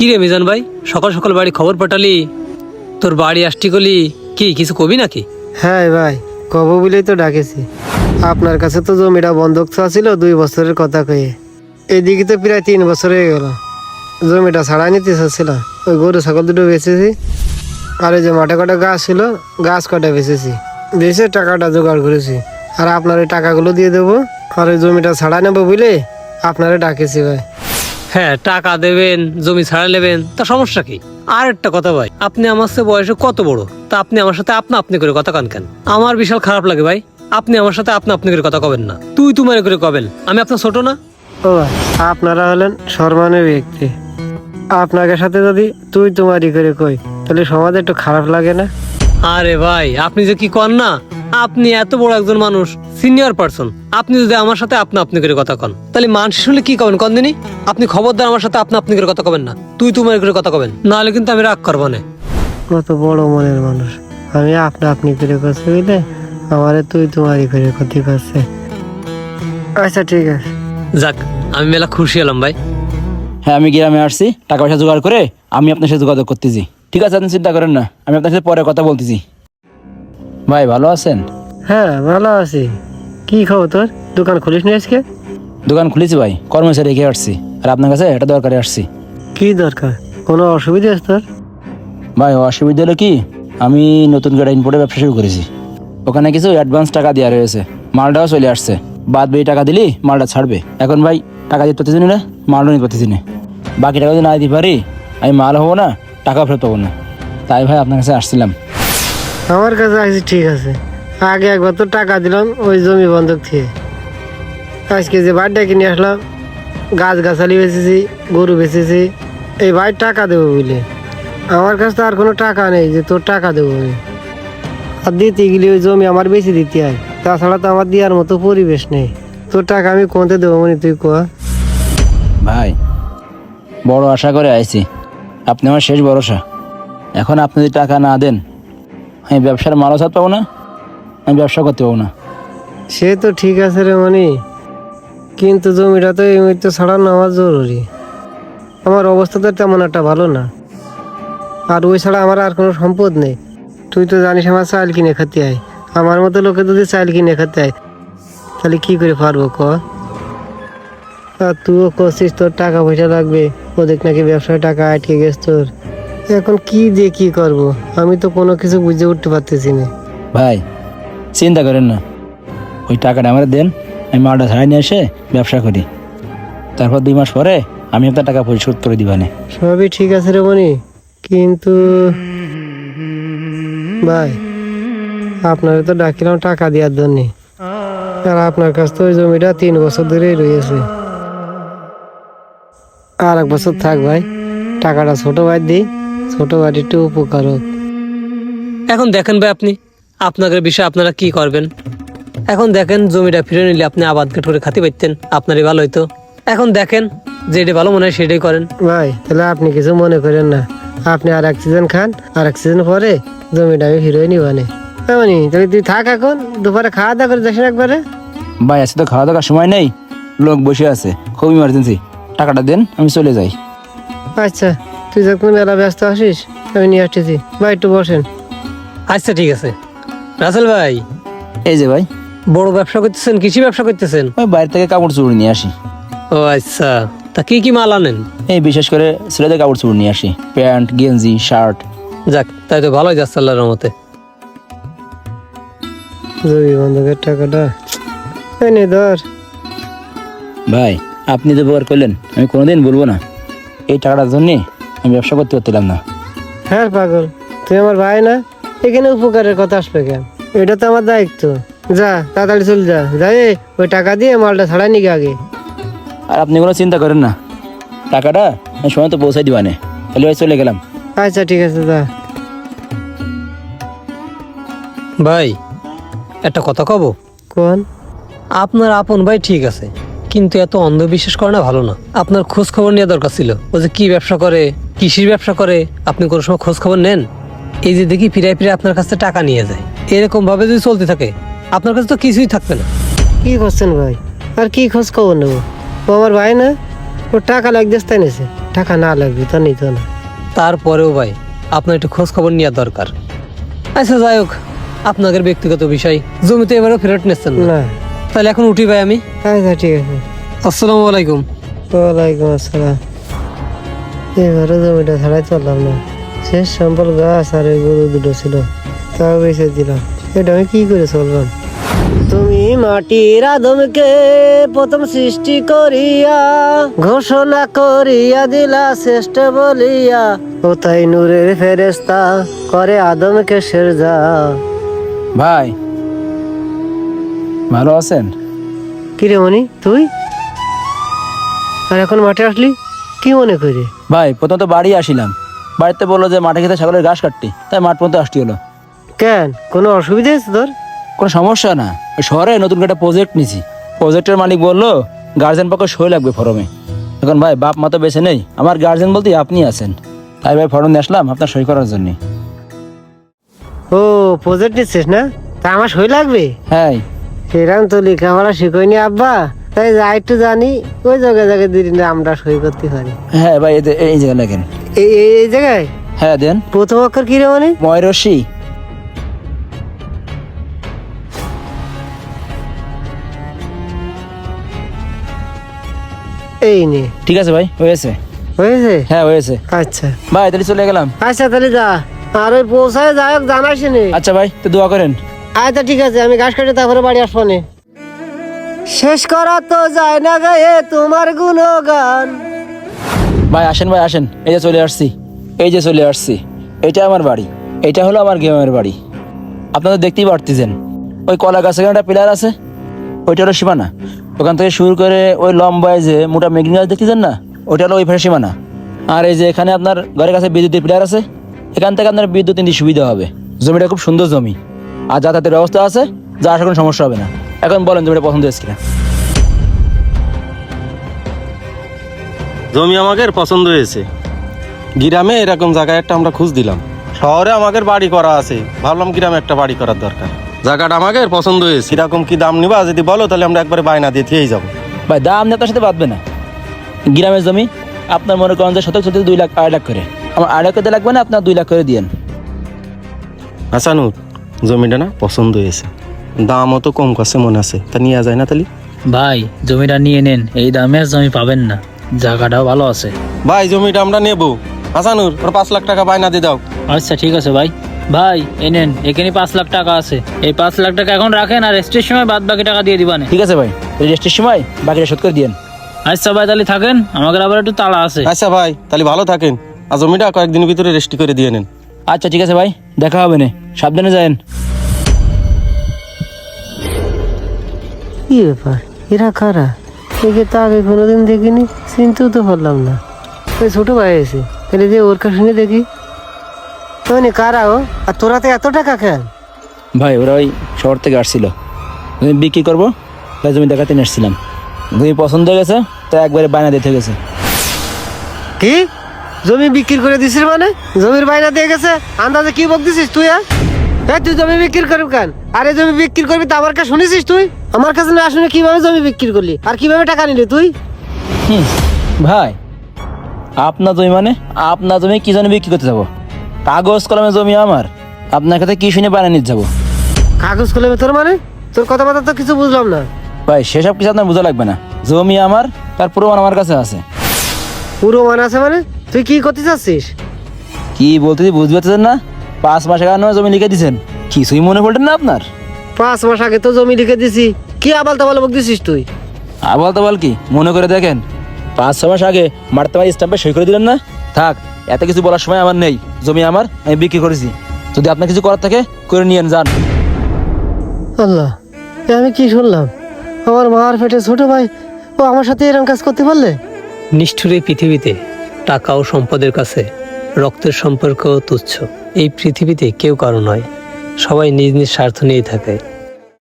কি রে মিজান ভাই? সকাল সকাল বাড়ি খবর পাঠালি। তোর বাড়ি আসটি গলি কি, কিছু কবি নাকি? হ্যাঁ ভাই, কব বলেই তো ডাকেছি। আপনার কাছে তো জমিটা বন্ধক ছিল দুই বছরের কথা কয়ে। এদিকে তো প্রায় তিন বছর হয়ে গেল। জমিটা ছাড়াই নিতে চাচ্ছিলাম ওই গরু, ছাগল দুটো বেচেছি। আর ওই যে মাঠে কটা গাছ ছিল, গাছ কটা বেচেছি। বেচে টাকাটা জোগাড় করেছি। আর আপনার ওই টাকাগুলো দিয়ে দেবো। আর ওই জমিটা ছাড়া নেব বুঝলে আপনারে ডাকেছি ভাই। হ্যাঁ টাকা দেবেন, জমি ছাড়া নেবেন, তা সমস্যা কি? আর একটা কথা ভাই, আপনি আমার সাথে বয়সে কত বড়? তা আপনি আমার সাথে আপনা আপনি করে কথা কান কেন? আমার বিশাল খারাপ লাগে ভাই, আপনি আমার সাথে আপনা আপনি করে কথা কবেন না। তুই তোমার করে কবেন, আমি আপনার ছোট না? ও, আপনারা হলেন সম্মানের ব্যক্তি। আপনাকে সাথে যদি তুই তোমারই করে কই, তাহলে সমাজে একটু খারাপ লাগে না? আরে ভাই আপনি যে কি কন না? আপনি এত বড় একজন মানুষ সিনিয়র পারসন আপনি যদি আমার সাথে আপনা আপনি করে কথা কন তাহলে মানুষ শুনলে কি কবেন কন দিনই আপনি খবরদার আমার সাথে আপনা আপনি করে কথা কবেন না। তুই তোমার করে কথা কবেন। নাহলে কিন্তু আমি রাগ করব না। কত বড় মনের মানুষ। আমি আপনা আপনি করে করছি বুঝলে আমারে তুই তোমারই করে ক্ষতি করছে। আচ্ছা ঠিক আছে। যাক আমি মেলা খুশি হলাম ভাই। হ্যাঁ আমি গ্রামে আসছি টাকা পয়সা জোগাড় করে আমি আপনার সাথে যোগাযোগ করতেছি। ঠিক আছে আপনি চিন্তা করেন না। আমি আপনার সাথে পরে কথা বলতেছি। ভাই ভালো আছেন? হ্যাঁ ভালো আছি। কি খবর তোর? দোকান খুলিস নি আজকে? দোকান খুলেছি ভাই কর্মচারী রেখে আসছি। আর আপনার কাছে এটা দরকারে আসছি। কি দরকার? কোনো অসুবিধা আছে তোর? ভাই অসুবিধা হলো কি? আমি নতুন করে ইম্পোর্টের ব্যবসা শুরু করেছি। ওখানে কিছু অ্যাডভান্স টাকা দেওয়া রয়েছে। মালটাও চলে আসছে। বাদ বাকি টাকা দিলি মালটা ছাড়বে। এখন ভাই টাকা দিতে পারতেছি না মালও নিতে পারতেছি না। বাকি টাকা যদি না দিতে পারি আমি মাল হব না। টাকা ফেরত পাবো না। তাই ভাই আপনার কাছে আসছিলাম। আমার কাছে আছে ঠিক আছে। আগে একবার তো টাকা দিলাম ওই জমি বন্ধক থেকে আজকে যে বাড়িটা কিনে আসলাম গাছ গাছালি বেচেছি গরু বেচেছি এই ভাই টাকা দেবো বুঝলে। আমার কাছে তো আর কোনো টাকা নেই যে তোর টাকা দেবো আমি। আর দিতে গেলে ওই জমি আমার বেশি দিতে হয়। তাছাড়া তো আমার দেওয়ার মতো পরিবেশ নেই। তোর টাকা আমি কোনতে দেবো মানে তুই কোয়া ভাই বড় আশা করে আইছি। আপনি আমার শেষ ভরসা। এখন আপনি যদি টাকা না দেন, আমি ব্যবসার মালও ছাড় পাবো না, আমি ব্যবসা করতে পাবো না। সে তো ঠিক আছে রে মনি কিন্তু জমিটা তো এই মুহূর্তে ছাড়ানো আমার জরুরি। আমার অবস্থা তো তেমন একটা ভালো না। আর ওই ছাড়া আমার আর কোনো সম্পদ নেই। তুই তো জানিস আমার চাল কিনে খেতে হয় আমার মতো লোকে যদি চাল কিনে খেতে হয় তাহলে কী করে পারব ক? আর তুইও করছিস তোর টাকা পয়সা লাগবে। ওদের নাকি ব্যবসায় টাকা আটকে গেছে তোর। এখন কি দিয়ে কি করব? আমি তো কোনো কিছু বুঝে উঠতে পারতেছি না। ভাই চিন্তা করেন না। ওই টাকাটা আমার দেন আমি মালটা ছাড়াই নিয়ে এসে ব্যবসা করি। তারপর দুই মাস পরে আমি আপনার টাকা পরিশোধ করে দিবানে সবই ঠিক আছে রে মনি কিন্তু ভাই আপনারে তো ডাকিলাম টাকা দেওয়ার জন্য। আর আপনার কাছ তো ওই জমিটা তিন বছর ধরেই রয়েছে। আর এক বছর থাক ভাই টাকাটা ছোট ভাই দিই ছোট ভাই একটু উপকার হোক। এখন দেখেন ভাই আপনি আপনাদের বিষয়ে আপনারা কি করবেন? এখন দেখেন জমিটা ফিরে নিলে আপনি আবাদ ঘাট করে খাতে পারতেন আপনারই ভালো হইতো। এখন দেখেন যেটা ভালো মনে হয় সেটাই করেন। ভাই তাহলে আপনি কিছু মনে করেন না। আপনি আর এক সিজন খান আর এক সিজন পরে জমিটা আমি ফিরে নিবানে এমনি তাহলে তুই থাক এখন দুপুরে খাওয়া দাওয়া করে যাস একবারে। ভাই আজকে তো খাওয়া দাওয়ার সময় নেই লোক বসে আছে খুব ইমার্জেন্সি টাকাটা দেন আমি চলে যাই। আচ্ছা তুই যখন মেলা ব্যস্ত আসিস আমি নিয়ে আসতেছি। ভাই একটু বসেন। আচ্ছা ঠিক আছে। রাসেল ভাই এই যে ভাই। বড় ব্যবসা করতেছেন কৃষি ব্যবসা করতেছেন? ওই বাইরে থেকে কাপড় চোপড় নিয়ে আসি। ও আচ্ছা। তা কি কি মাল আনেন? এই বিশেষ করে ছেলেদের কাপড় চোপড় নিয়ে আসি। প্যান্ট গেঞ্জি শার্ট। যাক তাই তো ভালোই যাচ্ছে আল্লাহর রহমতে। জমি বন্ধকের টাকাটা। এনে ধর। ভাই আপনি তো ব্যবহার করলেন আমি কোনোদিন বলব না। এই টাকাটার জন্যে আমি ব্যবসা করতে পারছিলাম না। হ্যাঁ পাগল তুই আমার ভাই না? এখানে উপকারের কথা আসবে কেন? এটা তো আমার দায়িত্ব। যা তাড়াতাড়ি চল যা। যাই ওই টাকা দিয়ে মালটা ছাড়াই নিকে আগে। আর আপনি কোনো চিন্তা করেন না। টাকাটা আমি সময় তো পৌঁছাই দিবানে তাহলে ভাই চলে গেলাম। আচ্ছা ঠিক আছে যা। ভাই একটা কথা কব? কোন? আপনার আপন ভাই ঠিক আছে। কিন্তু এত অন্ধবিশ্বাস করা না ভালো না। আপনার খোঁজ খবর নেওয়া দরকার ছিল। ও যে কি ব্যবসা করে কৃষির ব্যবসা করে আপনি কোনো সময় খোঁজ খবর নেন? এই যে দেখি ফিরাই ফিরে আপনার কাছ টাকা নিয়ে যায়। এরকম ভাবে যদি চলতে থাকে আপনার কাছে তো কিছুই থাকবে না। কি করছেন ভাই? আর কি খোঁজ খবর নেব? ও আমার ভাই না? ও টাকা লাগ দেশ তাই নিয়েছে টাকা না লাগবে তা নিত না। তারপরেও ভাই আপনার একটু খোঁজ খবর নেওয়া দরকার। আচ্ছা যাই হোক আপনাদের ব্যক্তিগত বিষয়। জমিতে এবারও ফেরত নিচ্ছেন না। তাহলে এখন উঠি ভাই আমি। আচ্ছা ঠিক আছে। আসসালামু আলাইকুম। ওয়ালাইকুম আসসালাম। এবারে জমিটা ছাড়াই চললাম না। শেষ সম্বল গাছ আর ওই গরু দুটো ছিল তাও বেঁচে দিলাম। এটা আমি কি করে চললাম? তুমি মাটির আদমকে প্রথম সৃষ্টি করিয়া ঘোষণা করিয়া দিলা শ্রেষ্ঠ বলিয়া। ও তাই নূরের ফেরেস্তা করে আদমকে সেরজা। ভাই ভালো আছেন? কিরে মনি তুই? আর এখন মাঠে আসলি? কি মনে করি ভাই প্রথম তো বাড়ি আসিলাম। বাড়িতে বলল যে মাঠে খেতে ছাগলের ঘাস কাটতে তাই মাঠ পর্যন্ত আসতে হলো। কেন? কোনো অসুবিধা আছে তোর? কোনো সমস্যা না। শহরে নতুন একটা প্রজেক্ট নিছি। প্রজেক্টের মালিক বলল গার্জেন পক্ষে সই লাগবে ফর্মে। এখন ভাই বাপ মা তো বেছে নেই। আমার গার্জেন বলতে আপনি আছেন। তাই ভাই ফর্ম নিয়ে আসলাম আপনার সই করার জন্য। ও প্রজেক্ট নিচ্ছিস না? তা আমার সই লাগবে? হ্যাঁ। সেরাম তো লেখাপড়া শিখইনি আব্বা। তাই যা একটু জানি ওই জায়গায় জায়গায় দিদি আমরা সই করতে পারি। হ্যাঁ ভাই এই এই জায়গায় লেখেন। এই এই- এই জায়গায়? হ্যাঁ দেন। প্রথম অক্ষর কি রে মানে? ময়রসি এই নে। ঠিক আছে ভাই হয়েছে। হয়েছে? হ্যাঁ হয়েছে। আচ্ছা। ভাই তাহলে চলে গেলাম। আচ্ছা তাহলে যা। আর ওই পৌঁছায় যাই হোক জানাস নে। আচ্ছা ভাই তো দোয়া করেন। আচ্ছা ঠিক আছে, আমি ঘাস কাটে তারপরে বাড়ি আসব শেষ করা তো যায় না গায়ে তোমার গুণগান। ভাই, আসেন ভাই, আসেন। এই যে চলে আসছি। এই যে চলে আসছি। এটা আমার বাড়ি। এটা হলো আমার গ্রামের বাড়ি। আপনারা দেখতেই পারতেছেন। ওই কলা গাছের একটা পিলার আছে। ওইটা হলো সীমানা। ওখান থেকে শুরু করে ওই লম্বায় যে মোটা মেঘনি গাছ দেখতেছেন না, ওইটা হলো ওই ফের সীমানা। আর এই যে এখানে আপনার ঘরের কাছে বিদ্যুতের পিলার আছে, এখান থেকে আপনার বিদ্যুৎ নিতে সুবিধা হবে। জমিটা খুব সুন্দর জমি। আর যাতায়াতের ব্যবস্থা আছে যা আসার কোনো সমস্যা হবে না। এখন বলেন জমিটা পছন্দ হয়েছে কিনা। জমি আমাদের পছন্দ হয়েছে। গ্রামে এরকম জায়গায় একটা আমরা খুঁজ দিলাম। শহরে আমাদের বাড়ি করা আছে। ভাবলাম গ্রামে একটা বাড়ি করার দরকার। জায়গাটা আমাদের পছন্দ হয়েছে। এরকম কি দাম নিবা যদি বলো তাহলে আমরা একবারে বায়না দিয়ে দিয়েই যাব। ভাই দাম নিয়ে আপনার সাথে বাঁধবে না। গ্রামের জমি আপনার মনে করেন যে শতক শতক দুই লাখ আড়াই লাখ করে। আমার আড়াই লাখ করতে লাগবে না আপনার দুই লাখ করে দিয়েন। আসানুর জমিটা না পছন্দ হয়েছে। দামও তো কম কাছে মনে আছে। তা নিয়ে যায় না তাহলে ভাই জমিটা নিয়ে নেন। এই দামে আর জমি পাবেন না। জায়গাটাও ভালো আছে। ভাই জমিটা আমরা নেব। হাসানুর ওর পাঁচ লাখ টাকা বায়না দিয়ে দাও। আচ্ছা ঠিক আছে ভাই। ভাই এই নেন এখানে পাঁচ লাখ টাকা আছে। এই পাঁচ লাখ টাকা এখন রাখেন আর রেস্টের সময় বাদ বাকি টাকা দিয়ে দিবানে। ঠিক আছে ভাই। রেজিস্ট্রির সময় বাকিটা শোধ করে দিয়েন। আচ্ছা ভাই তাহলে থাকেন। আমাদের আবার একটু তাড়া আছে। আচ্ছা ভাই তাহলে ভালো থাকেন। আর জমিটা কয়েকদিনের ভিতরে রেস্টি করে দিয়ে নেন। আচ্ছা ঠিক আছে ভাই দেখা হবে না। সাবধানে যায়েন। কি ব্যাপার? এরা কারা? একে তো আগে কোনোদিন দেখিনি চিনতেও তো পারলাম না। ওই ছোটো ভাই এসে তাহলে যে ওর কাছে শুনে দেখি। মানে কারা ও? আর তোরা তো এত টাকা কেন? ভাই ওরা ওই শহর থেকে আসছিল। জমি বিক্রি করব তাই জমি দেখাতে নিয়ে আসছিলাম। জমি পছন্দ হয়ে গেছে তো একবারে বায়না দিতে গেছে। কি? জমি বিক্রি করে দিছিস মানে? জমির বাইনা দিয়ে গেছে। আন্দাজে কি বকতেছিস তুই হ্যাঁ? এই তুই জমি বিক্রি করবি কেন? আরে জমি বিক্রি করবি তো আমার কাছে শুনেছিস তুই? আমার কাছে না শুনে কীভাবে জমি বিক্রি করলি? আর কীভাবে টাকা নিলি তুই? হুম, ভাই আপনার জমি মানে? আপনার জমি কি জন্য বিক্রি করতে যাব? কাগজ কলমে জমি আমার। আপনার কাছে কি শুনে বানিয়ে নিতে যাব? কাগজ কলমে তোর মানে? তোর কথা তো কিছু বুঝলাম না। ভাই সেসব কিছু আপনার বোঝা লাগবে না। জমি আমার তার প্রমাণ আমার কাছে আছে। পুরো মান আছে মানে? তুই কি করতে চাচ্ছিস? কি বলতে বুঝতে পারতেছেন না? পাঁচ মাস আগে আপনার জমি লিখে দিছেন। কিছুই মনে পড়তেন না আপনার? পাঁচ মাস আগে তো জমি লিখে দিছি। কি আবাল তাবাল বক দিছিস তুই? আবাল তো বল কি? মনে করে দেখেন। পাঁচ ছ মাস আগে মারতে মারি স্টাম্পে সই করে দিলেন না? থাক এত কিছু বলার সময় আমার নেই। জমি আমার আমি বিক্রি করেছি। যদি আপনার কিছু করার থাকে করে নিয়েন যান। আল্লাহ আমি কি শুনলাম? আমার মার পেটে ছোট ভাই ও আমার সাথে এরকম কাজ করতে পারলে? নিষ্ঠুর এই পৃথিবীতে টাকা ও সম্পদের কাছে রক্তের সম্পর্ক তুচ্ছ। এই পৃথিবীতে কেউ কারও নয়। সবাই নিজ নিজ স্বার্থ নিয়েই থাকে।